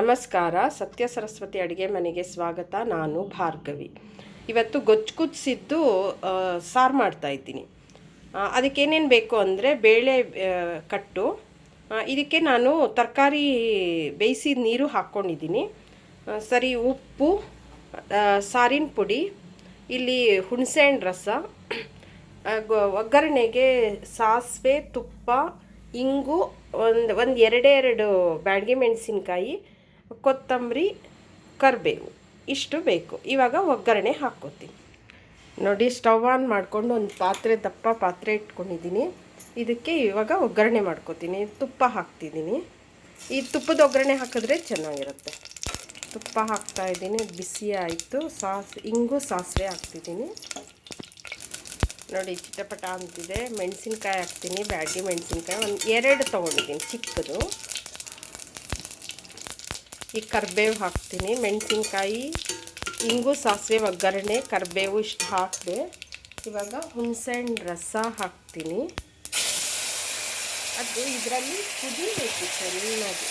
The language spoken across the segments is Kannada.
ನಮಸ್ಕಾರ, ಸತ್ಯ ಸರಸ್ವತಿ ಅಡುಗೆ ಮನೆಗೆ ಸ್ವಾಗತ. ನಾನು ಭಾರ್ಗವಿ. ಇವತ್ತು ಗೊಜ್ಜು ಕುದಿಸಿದ್ದು ಸಾರು ಮಾಡ್ತಾ ಇದ್ದೀನಿ. ಅದಕ್ಕೇನೇನು ಬೇಕು ಅಂದರೆ ಬೇಳೆ ಕಟ್ಟು. ಇದಕ್ಕೆ ನಾನು ತರಕಾರಿ ಬೇಯಿಸಿದ ನೀರು ಹಾಕ್ಕೊಂಡಿದ್ದೀನಿ. ಸರಿ, ಉಪ್ಪು ಸಾರಿನ ಪುಡಿ, ಇಲ್ಲಿ ಹುಣಸೆಹಣ್ಣು ರಸ ಒಗ್ಗರಣೆಗೆ ಸಾಸಿವೆ, ತುಪ್ಪ, ಇಂಗು, ಒಂದು ಒಂದು ಎರಡೆರಡು ಎರಡು ಬ್ಯಾಡಗಿ ಮೆಣಸಿನ್ಕಾಯಿ ಕೊತ್ತಂಬರಿ, ಕರಿಬೇವು, ಇಷ್ಟು ಬೇಕು. ಇವಾಗ ಒಗ್ಗರಣೆ ಹಾಕ್ಕೋತೀನಿ. ನೋಡಿ, ಸ್ಟವ್ ಆನ್ ಮಾಡಿಕೊಂಡು ಒಂದು ಪಾತ್ರೆ, ದಪ್ಪ ಪಾತ್ರೆ ಇಟ್ಕೊಂಡಿದ್ದೀನಿ. ಇದಕ್ಕೆ ಇವಾಗ ಒಗ್ಗರಣೆ ಮಾಡ್ಕೋತೀನಿ. ತುಪ್ಪ ಹಾಕ್ತಿದ್ದೀನಿ. ಈ ತುಪ್ಪದ ಒಗ್ಗರಣೆ ಹಾಕಿದ್ರೆ ಚೆನ್ನಾಗಿರುತ್ತೆ. ತುಪ್ಪ ಹಾಕ್ತಾ ಇದ್ದೀನಿ. ಬಿಸಿ ಆಯಿತು. ಸಾಸ್, ಇಂಗು ಸಾಸಿವೆ ಹಾಕ್ತಿದ್ದೀನಿ. ನೋಡಿ, ಚಿಟಪಟ ಅಂತಿದೆ. ಮೆಣಸಿನ್ಕಾಯಿ ಹಾಕ್ತೀನಿ. ಬ್ಯಾಡಗಿ ಮೆಣಸಿನ್ಕಾಯಿ. ಒಂದು ಎರಡು ತೊಗೊಂಡಿದ್ದೀನಿ. ಚಿಕ್ಕದು. ಈ ಕರಿಬೇವು ಹಾಕ್ತೀನಿ. ಮೆಣಸಿನ್ಕಾಯಿ, ಇಂಗು, ಸಾಸಿವೆ, ಒಗ್ಗರಣೆ, ಕರಿಬೇವು ಇಷ್ಟು ಹಾಕಿದೆ. ಇವಾಗ ಹುಣಸೆಹಣ್ಣು ರಸ ಹಾಕ್ತೀನಿ. ಅದು ಇದರಲ್ಲಿ ಕುದಿಬೇಕು ಚೆನ್ನಾಗಿ.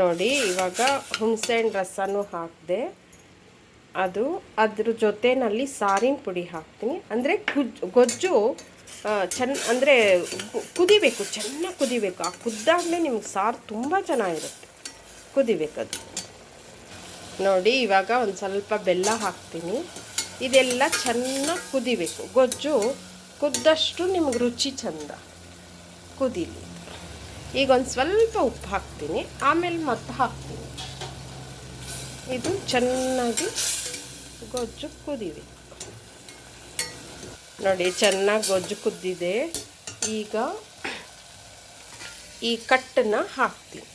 ನೋಡಿ, ಇವಾಗ ಹುಣಸೆಹಣ್ಣು ರಸನೂ ಹಾಕಿದೆ. ಅದು ಅದ್ರ ಜೊತೆಯಲ್ಲಿ ಸಾರಿನ ಪುಡಿ ಹಾಕ್ತೀನಿ. ಅಂದರೆ ಕುಜ್, ಗೊಜ್ಜು ಚೆನ್ನ ಅಂದರೆ ಕುದಿಬೇಕು, ಚೆನ್ನಾಗಿ ಕುದಿಬೇಕು. ಆ ಕುದ್ದಾಗಲೇ ನಿಮ್ಗೆ ಸಾರು ತುಂಬ ಚೆನ್ನಾಗಿರುತ್ತೆ. ಕುದಿಬೇಕದು. ನೋಡಿ, ಇವಾಗ ಒಂದು ಸ್ವಲ್ಪ ಬೆಲ್ಲ ಹಾಕ್ತೀನಿ. ಇದೆಲ್ಲ ಚೆನ್ನಾಗಿ ಕುದಿಬೇಕು. ಗೊಜ್ಜು ಕುದ್ದಷ್ಟು ನಿಮ್ಗೆ ರುಚಿ ಚಂದ ಕುದೀಲಿ. ಈಗ ಒಂದು ಸ್ವಲ್ಪ ಉಪ್ಪು ಹಾಕ್ತೀನಿ. ಆಮೇಲೆ ಮತ್ತೆ ಹಾಕ್ತೀನಿ. ಇದು ಚೆನ್ನಾಗಿ ಗೊಜ್ಜು ಕುದಿಬೇಕು. ನೋಡಿ, ಚೆನ್ನಾಗಿ ಗೊಜ್ಜು ಕುದ್ದಿದೆ. ಈಗ ಈ ಕಟ್ಟನ್ನು ಹಾಕ್ತೀನಿ.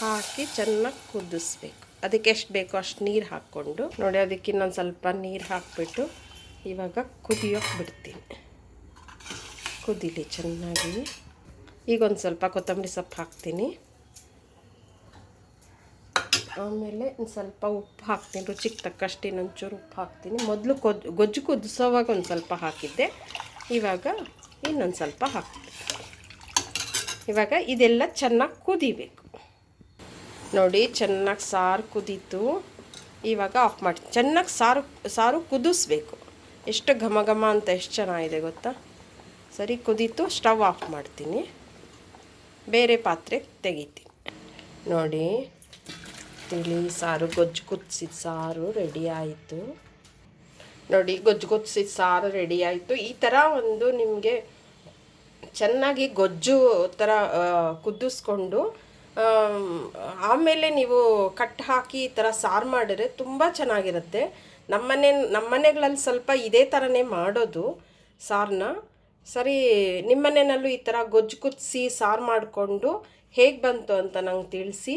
ಹಾಕಿ ಚೆನ್ನಾಗಿ ಕುದಿಸ್ಬೇಕು. ಅದಕ್ಕೆ ಎಷ್ಟು ಬೇಕೋ ಅಷ್ಟು ನೀರು ಹಾಕ್ಕೊಂಡು. ನೋಡಿ, ಅದಕ್ಕೆ ಇನ್ನೊಂದು ಸ್ವಲ್ಪ ನೀರು ಹಾಕ್ಬಿಟ್ಟು ಇವಾಗ ಕುದಿಯೋಕೆ ಬಿಡ್ತೀನಿ. ಕುದಿಲಿ ಚೆನ್ನಾಗಿ. ಈಗ ಒಂದು ಸ್ವಲ್ಪ ಕೊತ್ತಂಬರಿ ಸೊಪ್ಪು ಹಾಕ್ತೀನಿ. ಆಮೇಲೆ ಒಂದು ಸ್ವಲ್ಪ ಉಪ್ಪು ಹಾಕ್ತೀನಿ, ರುಚಿಗೆ ತಕ್ಕಷ್ಟು ಇನ್ನೊಂಚೂರು ಉಪ್ಪು ಹಾಕ್ತೀನಿ. ಮೊದಲು ಕೊದ್, ಗೊಜ್ಜು ಕುದಿಸೋವಾಗ ಒಂದು ಸ್ವಲ್ಪ ಹಾಕಿದ್ದೆ. ಇವಾಗ ಇನ್ನೊಂದು ಸ್ವಲ್ಪ ಹಾಕ್ತೀನಿ. ಇವಾಗ ಇದೆಲ್ಲ ಚೆನ್ನಾಗಿ ಕುದಿಬೇಕು. ನೋಡಿ, ಚೆನ್ನಾಗಿ ಸಾರು ಕುದೀತು. ಇವಾಗ ಆಫ್ ಮಾಡಿ, ಚೆನ್ನಾಗಿ ಸಾರು ಸಾರು ಕುದಿಸ್ಬೇಕು. ಎಷ್ಟು ಘಮ ಘಮ ಅಂತ ಎಷ್ಟು ಚೆನ್ನಾಗಿದೆ ಗೊತ್ತಾ? ಸರಿ, ಕುದೀತು, ಸ್ಟವ್ ಆಫ್ ಮಾಡ್ತೀನಿ. ಬೇರೆ ಪಾತ್ರೆ ತೆಗಿತೀನಿ. ನೋಡಿ ತಿಳಿ, ಸಾರು, ಗೊಜ್ಜು ಕುದಿಸಿದ ಸಾರು ರೆಡಿ ಆಯಿತು. ನೋಡಿ, ಗೊಜ್ಜು ಕುದಿಸಿದ ಸಾರು ರೆಡಿ ಆಯಿತು. ಈ ಥರ ಒಂದು ನಿಮಗೆ ಚೆನ್ನಾಗಿ ಗೊಜ್ಜು ಥರ ಕುದಿಸ್ಕೊಂಡು ಆಮೇಲೆ ನೀವು ಕಟ್ ಹಾಕಿ ಈ ಥರ ಸಾರು ಮಾಡಿದ್ರೆ ತುಂಬ ಚೆನ್ನಾಗಿರುತ್ತೆ. ನಮ್ಮನೆ, ನಮ್ಮನೆಗಳಲ್ಲಿ ಸ್ವಲ್ಪ ಇದೇ ಥರನೇ ಮಾಡೋದು ಸಾರನ್ನ ಸರಿ, ನಿಮ್ಮನೆಯಲ್ಲೂ ಈ ಥರ ಗೊಜ್ಜು ಕುದಿಸಿ ಸಾರು ಮಾಡಿಕೊಂಡು ಹೇಗೆ ಬಂತು ಅಂತ ನಂಗೆ ತಿಳಿಸಿ.